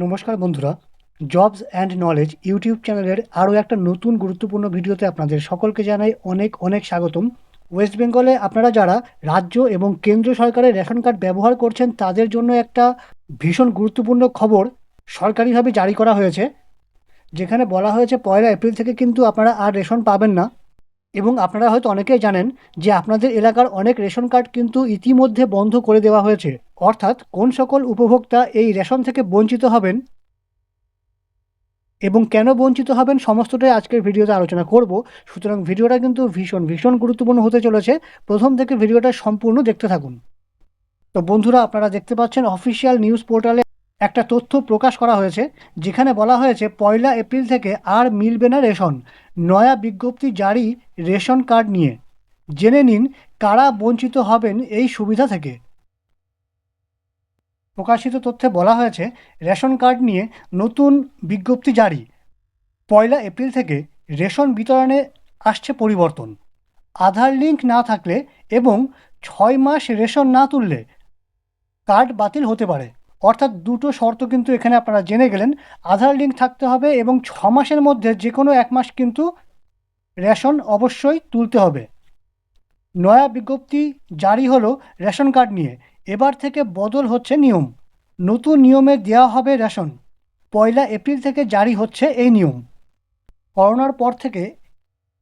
নমস্কার বন্ধুরা jobs and knowledge YouTube চ্যানেলের আরও একটা নতুন গুরুত্বপূর্ণ ভিডিওতে আপনাদের সকলকে জানাই অনেক অনেক স্বাগতম। ওয়েস্ট বেঙ্গলে আপনারা যারা রাজ্য এবং কেন্দ্র সরকারের রেশন কার্ড ব্যবহার করছেন, তাদের জন্য একটা ভীষণ গুরুত্বপূর্ণ খবর সরকারিভাবে জারি করা হয়েছে, যেখানে বলা হয়েছে পয়লা এপ্রিল থেকে কিন্তু আপনারা আর রেশন পাবেন না। এবং আপনারা হয়তো অনেকেই জানেন যে আপনাদের এলাকার অনেক রেশন কার্ড কিন্তু ইতিমধ্যে বন্ধ করে দেওয়া হয়েছে। অর্থাৎ কোন সকল উপভোক্তা এই রেশন থেকে বঞ্চিত হবেন এবং কেন বঞ্চিত হবেন সমস্তটাই আজকের ভিডিওতে আলোচনা করব। সুতরাং ভিডিওটা কিন্তু ভীষণ ভীষণ গুরুত্বপূর্ণ হতে চলেছে। প্রথম থেকে ভিডিওটা সম্পূর্ণ দেখতে থাকুন। তো বন্ধুরা, আপনারা দেখতে পাচ্ছেন অফিসিয়াল নিউজ পোর্টালে একটা তথ্য প্রকাশ করা হয়েছে, যেখানে বলা হয়েছে পয়লা এপ্রিল থেকে আর মিলবে না রেশন। নয়া বিজ্ঞপ্তি জারি রেশন কার্ড নিয়ে। জেনে নিন কারা বঞ্চিত হবেন এই সুবিধা থেকে। প্রকাশিত তথ্যে বলা হয়েছে, রেশন কার্ড নিয়ে নতুন বিজ্ঞপ্তি জারি। পয়লা এপ্রিল থেকে রেশন বিতরণে আসছে পরিবর্তন। আধার লিঙ্ক না থাকলে এবং ছয় মাস রেশন না তুললে কার্ড বাতিল হতে পারে। অর্থাৎ দুটো শর্ত কিন্তু এখানে আপনারা জেনে গেলেন। আধার লিঙ্ক থাকতে হবে এবং ছ মাসের মধ্যে যে কোনো এক মাস কিন্তু রেশন অবশ্যই তুলতে হবে। নয়া বিজ্ঞপ্তি জারি হলো রেশন কার্ড নিয়ে। এবার থেকে বদল হচ্ছে নিয়ম। নতুন নিয়মে দেওয়া হবে রেশন। পয়লা এপ্রিল থেকে জারি হচ্ছে এই নিয়ম। করোনার পর থেকে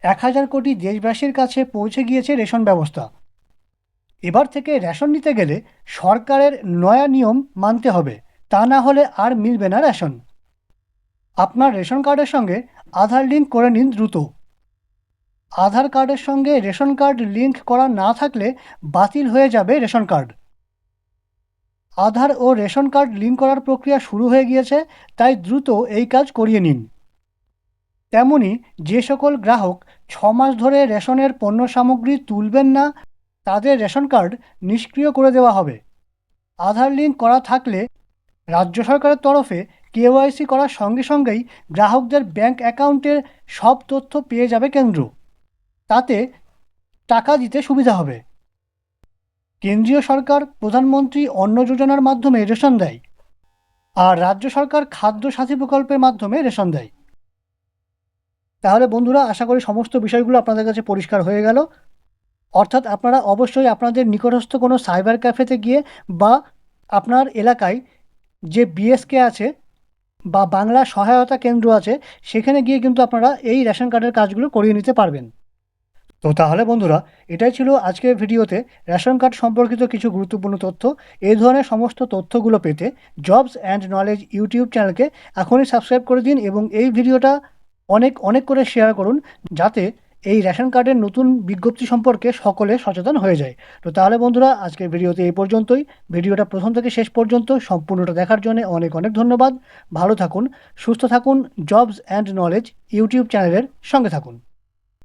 এক হাজার কোটি দেশবাসীর কাছে পৌঁছে গিয়েছে রেশন ব্যবস্থা। এবার থেকে রেশন নিতে গেলে সরকারের নয়া নিয়ম মানতে হবে। তা না হলে আর মিলবে না রেশন। আপনার রেশন কার্ডের সঙ্গে আধার লিঙ্ক করে নিন দ্রুত। আধার কার্ডের সঙ্গে রেশন কার্ড লিঙ্ক করা না থাকলে বাতিল হয়ে যাবে রেশন কার্ড। আধার ও রেশন কার্ড লিঙ্ক করার প্রক্রিয়া শুরু হয়ে গিয়েছে, তাই দ্রুত এই কাজ করিয়ে নিন। তেমনি যে সকল গ্রাহক ছ মাস ধরে রেশনের পণ্য সামগ্রী তুলবেন না তাদের রেশন কার্ড নিষ্ক্রিয় করে দেওয়া হবে। আধার লিঙ্ক করা থাকলে রাজ্য সরকারের তরফে কেওয়াইসি করার সঙ্গে সঙ্গেই গ্রাহকদের ব্যাংক অ্যাকাউন্টের সব তথ্য পেয়ে যাবে কেন্দ্র। তাতে টাকা দিতে সুবিধা হবে। কেন্দ্রীয় সরকার প্রধানমন্ত্রী অন্ন যোজনার মাধ্যমে রেশন দেয় আর রাজ্য সরকার খাদ্য সাথী প্রকল্পের মাধ্যমে রেশন দেয়। তাহলে বন্ধুরা, আশা করি সমস্ত বিষয়গুলো আপনাদের কাছে পরিষ্কার হয়ে গেল। অর্থাৎ আপনারা অবশ্যই আপনাদের নিকটস্থ কোনো সাইবার ক্যাফেতে গিয়ে বা আপনার এলাকায় যে বিএসকে আছে বা বাংলা সহায়তা কেন্দ্র আছে, সেখানে গিয়ে কিন্তু আপনারা এই রেশন কার্ডের কাজগুলো করিয়ে নিতে পারবেন। তো তাহলে বন্ধুরা, এটাই ছিল আজকের ভিডিওতে রেশন কার্ড সম্পর্কিত কিছু গুরুত্বপূর্ণ তথ্য। এই ধরনের সমস্ত তথ্যগুলো পেতে জবস অ্যান্ড নলেজ ইউটিউব চ্যানেলকে এখনই সাবস্ক্রাইব করে দিন এবং এই ভিডিওটা অনেক অনেক করে শেয়ার করুন, যাতে এই রেশন কার্ডের নতুন বিজ্ঞপ্তি সম্পর্কে সকলে সচেতন হয়ে যায়। তো তাহলে বন্ধুরা, আজকের ভিডিওতে এই পর্যন্তই। ভিডিওটা প্রথম থেকে শেষ পর্যন্ত সম্পূর্ণটা দেখার জন্য অনেক অনেক ধন্যবাদ। ভালো থাকুন, সুস্থ থাকুন জবস অ্যান্ড নলেজ ইউটিউব চ্যানেলের সঙ্গে থাকুন।